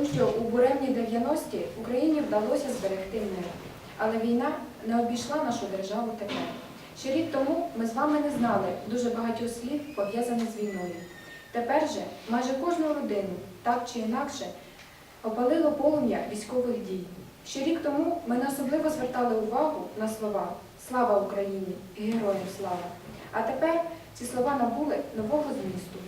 тим, що у буремні 90-ті Україні вдалося зберегти мир. Але війна не обійшла нашу державу тепер. Ще рік тому ми з вами не знали дуже багатьох слів, пов'язаних з війною. Тепер же майже кожну родину, так чи інакше, опалило полум'я військових дій. Ще рік тому ми не особливо звертали увагу на слова Слава Україні і Героям слава! А тепер ці слова набули нового змісту.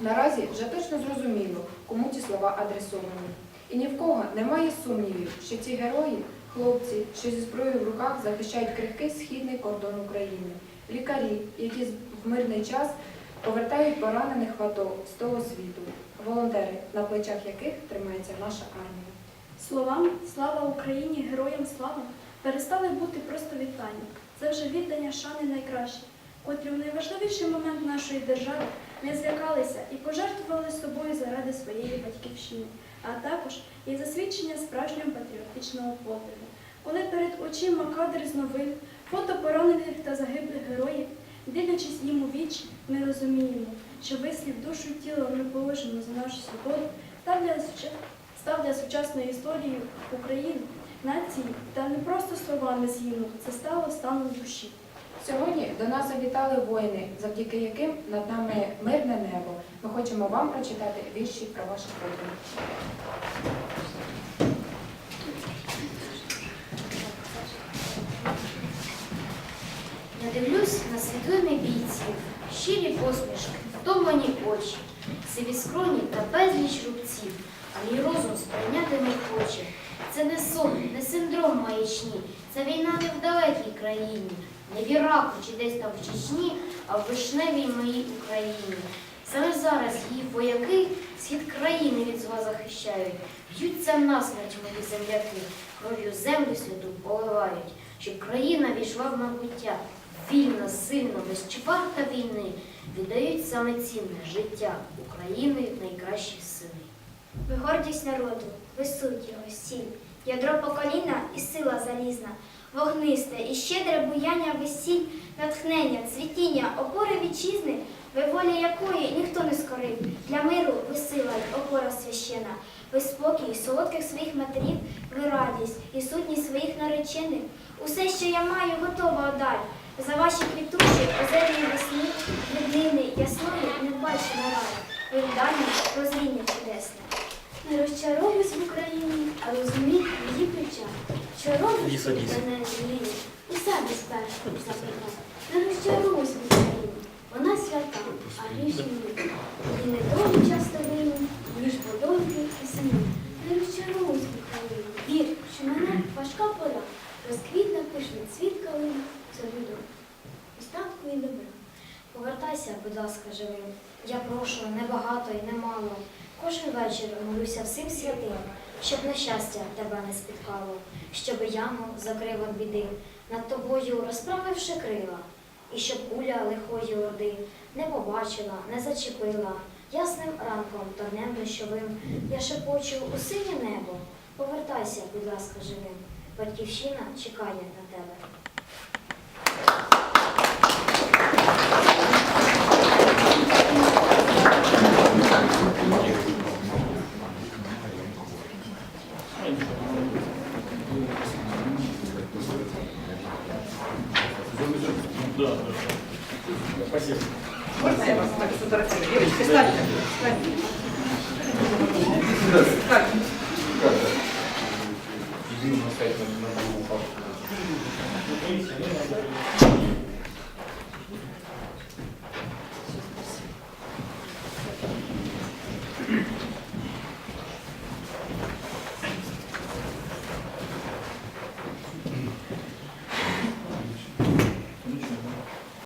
Наразі вже точно зрозуміло, кому ці слова адресовані. І ні в кого немає сумнівів, що ці герої, хлопці, що зі зброєю в руках захищають крихкий східний кордон України, лікарі, які в мирний час повертають поранених в АТО з того світу, волонтери, на плечах яких тримається наша армія. Словам Слава Україні, героям слава перестали бути просто вітання. Це вже віддання шани найкраще, котрі в найважливіший момент нашої держави не злякалися і пожертвували собою заради своєї батьківщини, а також і засвідчення справжнього патріотичного подвигу. Коли перед очима кадри з новин, фото поранених та загиблих героїв, дивлячись їм у вічі, ми розуміємо, що вислів душу і тіло ми положимо за нашу свободу, став для став для сучасної історії України, нації та не просто словами з це стало станом душі. Сьогодні до нас завітали воїни, завдяки яким над нами мирне небо. Ми хочемо вам прочитати вірші про ваших родин. Я дивлюсь на світлини бійців, щирі посмішки, втомлені очі, сиві скроні та безліч рубців, а мій розум сприйняти не хоче. Це не сон, не синдром маячні, це війна не в далекій країні, не в Іраку чи десь там в Чечні, а в вишневій моїй Україні. Саме зараз її вояки схід країни від зла захищають, б'ються насмерть мої земляки, кров'ю землю святу поливають, щоб країна війшла в майбуття, вільна, сильна, без чварта війни, віддають саме цінне життя України найкращі сини. Ви гордість народу, ви суть його сіль, ядро покоління і сила залізна, вогнисте і щедре буяння весіль, натхнення, цвітіння, опори вітчизни, ви воля якої ніхто не скорив. Для миру ви сила й опора священа, ви спокій солодких своїх матерів, ви радість і сутність своїх наречених. Усе, що я маю, готова отдать. За ваші квітучі, озерні весни, ріднини ясної не бачу на рай. Ви вдані прозріння чудесне. Не розчаровуюсь в Україні, а розумій її печаль. Робиш ти мене зміни? Усе безпечно запитав. Не розчаруюсь в Україні. Вона свята, а грішні ні. І не довго часто винні, ніж подолки і сини. Не розчаруюсь в Україні. Вір, що мене важка пора. Розквітна пишна цвіт за завіду. Остатку і добра. Повертайся, будь ласка, живим. Я прошу небагато і немало. Кожен вечір молюся всім святим, щоб нещастя тебе не спіткало, щоб яму закрив від біди, над тобою розправивши крила, і щоб куля лихої орди не побачила, не зачепила. Ясним ранком та днем дощовим я шепочу у синє небо. Повертайся, будь ласка, живим. Батьківщина чекає на тебе. Можно я вас так сфотографирую? Девочки, встаньте. Встаньте. Встаньте.